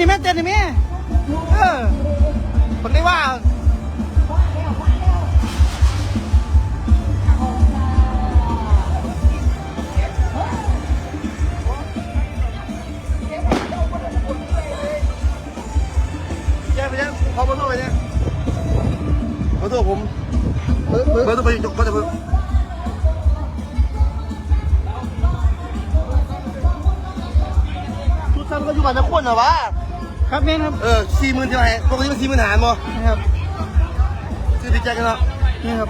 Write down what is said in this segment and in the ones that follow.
นี่แม่เต้นนี่แม่เออผมได้ว่าแจ้งไปแจ้งขอเบอร์โทรไปเนี่ยเบอร์โทรผมเบอร์เบอร์โทรไปจบก็จะเบอร์ทุกท่านก็อยู่บ้านนักคนเหรอวะ ครับแม่ครับ เออสี่หมื่นเท่าไหร่ปกติมันสี่หมื่นหารมั้งนะครับซื้อดีใจกันเนาะนี่ครับ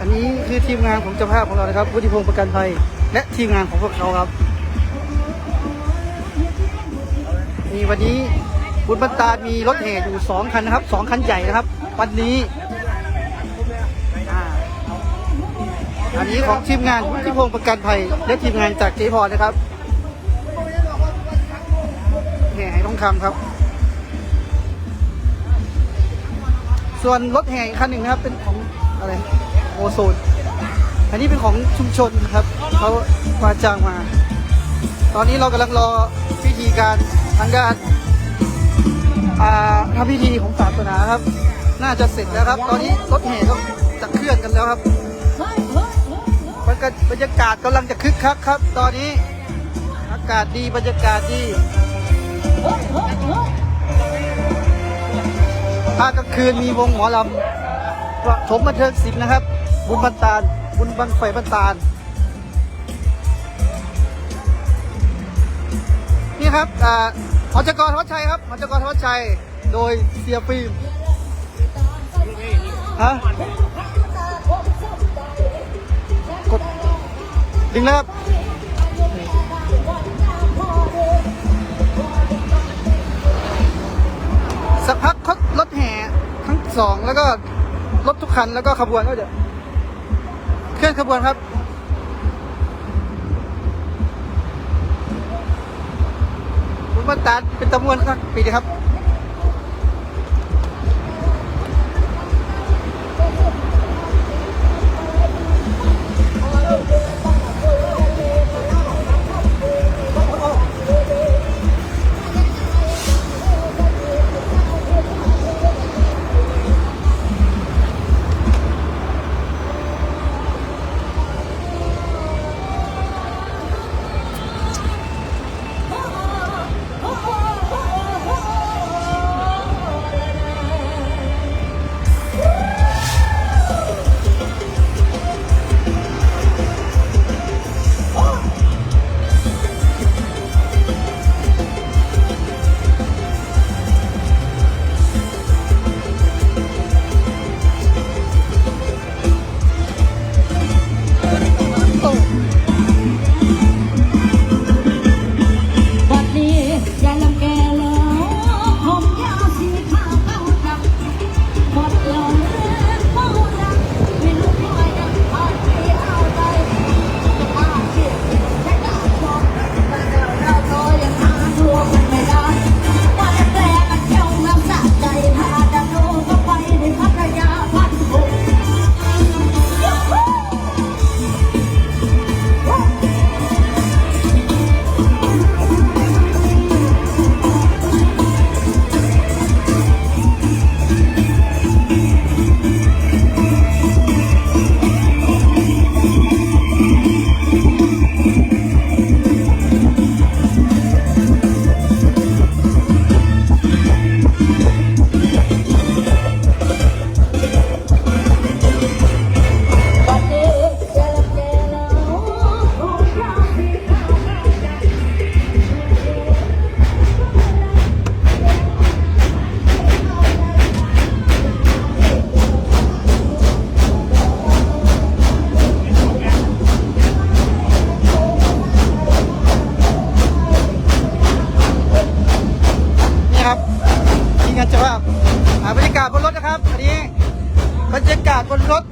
อันนี้คือทีมงานของเจ้าภาพของเรานะครับวุฒิพงศ์ประกันภัย และทีมงานของพวกเขาครับนี่วันนี้บุญบรรตามีรถแห่อยู่สองคันนะครับสองคันใหญ่นะครับ วันนี้อันนี้ของทีมงานวุฒิพงศ์ประกันภัย และทีมงานจากเจพอนะครับแห่ให้ทองคำครับ ส่วนรถแห่อีกคันหนึ่งนะครับเป็นของอะไรโอโซน อันนี้เป็นของชุมชนครับเขามาจ้างมา ตอนนี้เรากำลังรอพิธีการทางการอ่าทำพิธีของศาสนาครับ น่าจะเสร็จแล้วครับ ตอนนี้รถแห่ก็จะเคลื่อนกันแล้วครับบรรยากาศบรรยากาศกำลังจะคึกคักครับ ตอนนี้อากาศดีบรรยากาศดี ภาคกลางคืนมีวงหมอลำประถมบันเทิงศิลป์นะครับ บุญบันตาล บุญบังไฟบันตาล นี่ครับอ่าหอจกรทวัชชัยครับหอจกรทวัชชัย โดยเสียฟิล์มฮะกดดึงแล้วครับสักพักเขารถแห่ทั้ง สองแล้วก็รถทุกคันแล้วก็ขบวนก็จะเคลื่อนขบวนครับ คุณบันตาลเป็นตำมวนครับปีดีครับ รยากาศบนรถ